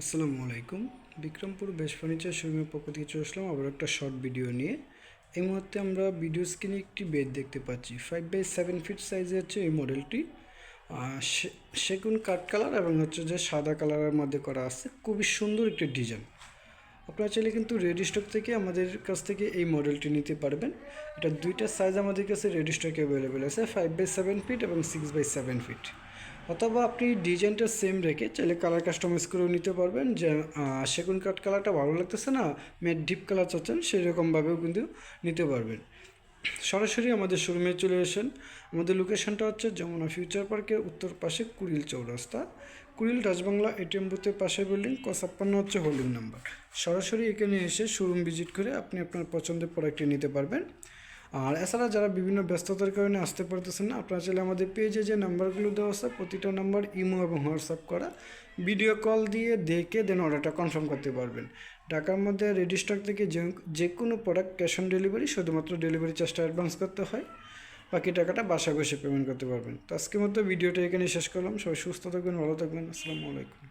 আসসালামু আলাইকুম। বিক্রমপুর বেশ ফার্নিচার শোরুমের পক্ষ থেকে চলে আসলাম আবার একটা শর্ট ভিডিও নিয়ে। এই মুহূর্তে আমরা ভিডিও স্ক্রিনে একটি বেড দেখতে পাচ্ছি। ফাইভ বাই সেভেন ফিট সাইজে হচ্ছে এই মডেলটি। সেগুন কাঠ কালার এবং হচ্ছে যে সাদা কালারের মধ্যে করা আছে। খুবই সুন্দর একটি ডিজাইন। আপনারা চাইলে কিন্তু রেডি স্টক থেকে আমাদের কাছ থেকে এই মডেলটি নিতে পারবেন। এটা দুইটা সাইজ আমাদের কাছে রেডি স্টকে অ্যাভেলেবেল আছে। ফাইভ বাই সেভেন ফিট এবং সিক্স বাই সেভেন ফিট অথবা আপনি ডিজাইনটা সেম রেখে চাইলে কালার কাস্টমাইজ করেও নিতে পারবেন। যে সেগুন কাঠ কালারটা ভালো লাগতেছে না ম্যাট ডিপ কালার চাচ্ছেন, সেরকমভাবেও কিন্তু নিতে পারবেন। সরাসরি আমাদের শোরুমে চলে আসেন। আমাদের লোকেশনটা হচ্ছে যমুনা ফিউচার পার্কের উত্তর পাশে কুড়িল চৌরাস্তা। কুড়িল রাজবাংলা এটিএম বুথের পাশে বিল্ডিং ক ছাপ্পান্ন হচ্ছে হোল্ডিং নাম্বার সরাসরি এখানে এসে শোরুম ভিজিট করে আপনি আপনার পছন্দের প্রোডাক্টটি নিতে পারবেন। আর এছাড়া যারা বিভিন্ন ব্যস্ততার কারণে আসতে পারতেছেন না, আপনারা চাইলে আমাদের পেজে যে নাম্বারগুলো দেওয়া আছে, প্রতিটা নাম্বার ইমো এবং হোয়াটসঅ্যাপ করা ভিডিও কল দিয়ে দেখে দেন অর্ডারটা কনফার্ম করতে পারবেন। ঢাকার মধ্যে রেডি স্টক থেকে যে যে কোনো প্রোডাক্ট ক্যাশ অন ডেলিভারি শুধুমাত্র ডেলিভারি চার্জটা অ্যাডভান্স করতে হয়। বাকি টাকাটা বাসা বসে পেমেন্ট করতে পারবেন। তো আজকের মতো ভিডিওটা এখানে শেষ করলাম। সবাই সুস্থ থাকবেন, ভালো থাকবেন। আসসালামু আলাইকুম।